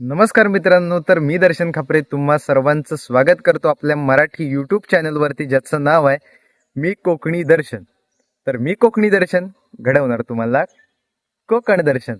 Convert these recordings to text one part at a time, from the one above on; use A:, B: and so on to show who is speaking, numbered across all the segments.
A: नमस्कार मित्रांनो तर मी दर्शन खापरे तुम्हा सर्वांचं स्वागत करतो आपल्या मराठी यूट्यूब चॅनलवरती ज्याचं नाव आहे मी कोकणी दर्शन. तर मी कोकणी दर्शन घडवणार तुम्हाला. कोकण दर्शन.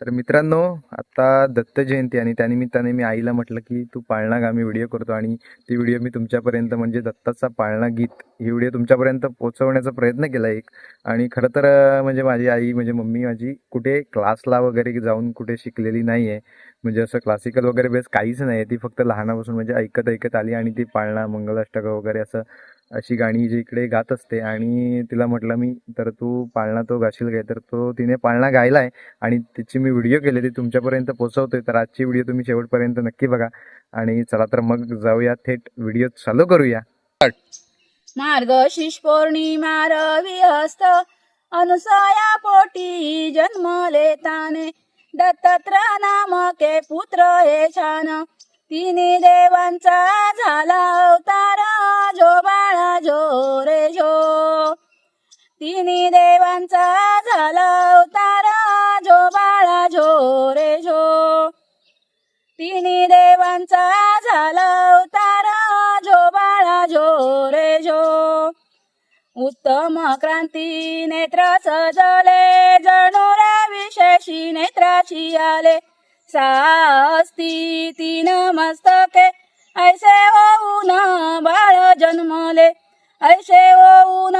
A: तर मित्रांनो आता दत्त जयंती आणि त्यानिमित्ताने मी आईला म्हटलं की तू पाळणा गा मी व्हिडिओ करतो आणि ती व्हिडिओ मी तुमच्यापर्यंत म्हणजे दत्ताचा पाळणा गीत ही व्हिडिओ तुमच्यापर्यंत पोहोचवण्याचा प्रयत्न केला एक. आणि खरं तर म्हणजे माझी आई म्हणजे मम्मी माझी कुठे क्लासला वगैरे जाऊन कुठे शिकलेली नाही आहे म्हणजे असं क्लासिकल वगैरे बेस काहीच नाही आहे ती फक्त लहानापासून म्हणजे ऐकत ऐकत आली आणि ती पाळणा मंगलाष्टक वगैरे असं अशी गाणी जी इकडे गात असते आणि तिला म्हटलं मी तर तू पाळणा तो गाशील काय तर तो तिने पाळणा गायला आहे आणि तिची मी व्हिडिओ केली ती तुमच्यापर्यंत पोहोचवतोय. तर आजची व्हिडिओ तुम्ही शेवटपर्यंत नक्की बघा आणि चला तर मग जाऊया थेट व्हिडिओ चालू करूया.
B: मार्गशीर्ष पौर्णिमा रवी हस्त अनुसया पोटी जन्मले ताने दत्तात्र नामके पुत्र हे छान. तिन्ही देवांचा झाला अवतार जो बाळा जो रे जो. तिन्ही देवांचा झाला अवतार जो बाळा झो रे झो तिन्ही देवांचा झाला अवतार जो बाळा झो रे झो उत्तम क्रांती नेत्र सजले जणू विशेषी नेत्राची आले. सास्ती तीन मस्तके ऐसे होऊन बाळ जन्मले ऐसे होऊन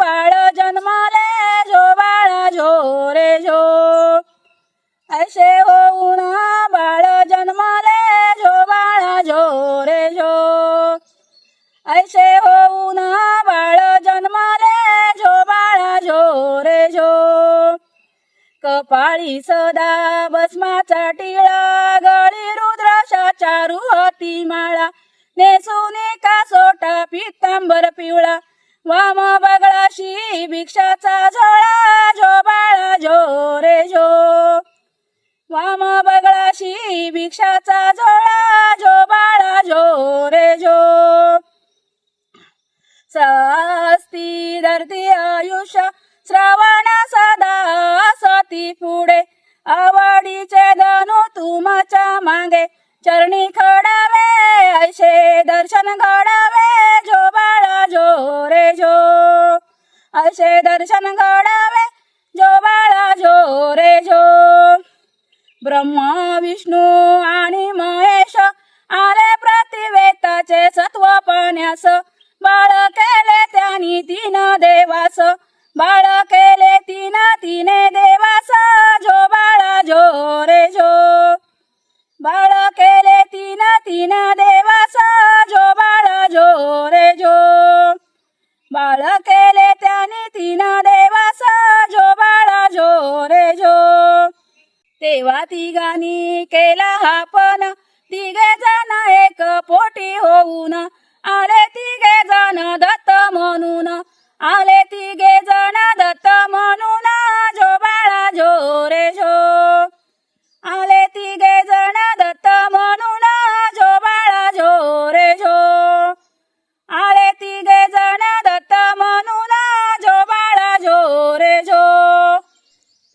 B: बाळ जन्मले झो बाळा झो रे झो ऐसे होऊन बाळ जन्मले झो बाळा झो रे झो ऐसे होऊन पाळी सदा भस्माचा टिळा गळी रुद्राशा रुद्राशाच्या रुहती माळा. नेसून का सोटा पितांबर पिवळा. वाम बगळाशी भिक्षाचा झोळा झो बाळा झो रे झो वाम बगळाशी भिक्षाचा झोळा झो बाळा झो रे झो सस्ती धरती आयुष्य श्रावण सदा सती पुढे आवडीचे धनु तुमच्या मागे चरणी खडावे ऐसे दर्शन घडावे झो बाळा झो रे झो ऐसे दर्शन घडावे झो बाळा झो रे झो ब्रह्मा विष्णू आणि महेश आले प्रतिवेताचे सत्व पाण्यास बाळ केले त्यांनी तीन देवास बाळ केले तीन तिने देवासा जो बाळा जो रे जो. बाळ केले तीन तीन देवासा जो बाळा जो रे जो. बाळ केले त्याने तीन देवासा जो बाळा जो रे जो. तेव्हा तिघांनी केला हा पण तिघे जण एक पोटी होऊन. आले तिघे जण दत्त म्हणून. आले तिघे जण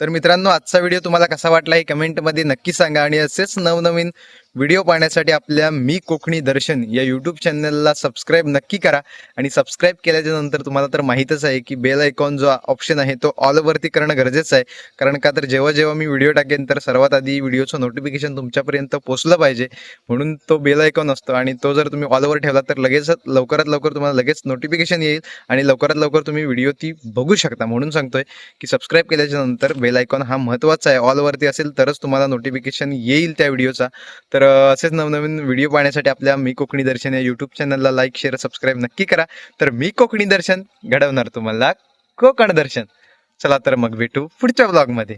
A: तर मित्रांनो आजचा व्हिडिओ तुम्हाला कसा वाटला हे कमेंटमध्ये नक्की सांगा आणि असेच नवनवीन व्हिडिओ पाहण्यासाठी आपल्या मी कोकणी दर्शन या यूट्यूब चॅनलला सबस्क्राईब नक्की करा. आणि सबस्क्राईब केल्याच्यानंतर तुम्हाला तर माहीतच आहे की बेल आयकॉन जो ऑप्शन आहे तो ऑलवरती करणं गरजेचं आहे. कारण का तर जेव्हा जेव्हा मी व्हिडिओ टाकेन तर सर्वात आधी व्हिडिओचं नोटिफिकेशन तुमच्यापर्यंत पोहोचलं पाहिजे. म्हणून तो बेल आयकॉन असतो आणि तो जर तुम्ही ऑलवर ठेवला तर लगेच लवकरात लवकर तुम्हाला लगेच नोटिफिकेशन येईल आणि लवकरात लवकर तुम्ही व्हिडिओ ती बघू शकता. म्हणून सांगतोय की सबस्क्राईब केल्याच्यानंतर बेल आयकॉन हा महत्त्वाचा आहे. ऑलवरती असेल तरच तुम्हाला नोटिफिकेशन येईल त्या व्हिडिओचा तर तर असेच नवनवीन व्हिडिओ पाहण्यासाठी आपल्या मी कोकणी दर्शन या युट्यूब चॅनलला लाईक शेअर सबस्क्राईब नक्की करा. तर मी कोकणी दर्शन घडवणार तुम्हाला कोकण दर्शन. चला तर मग भेटू पुढच्या ब्लॉगमध्ये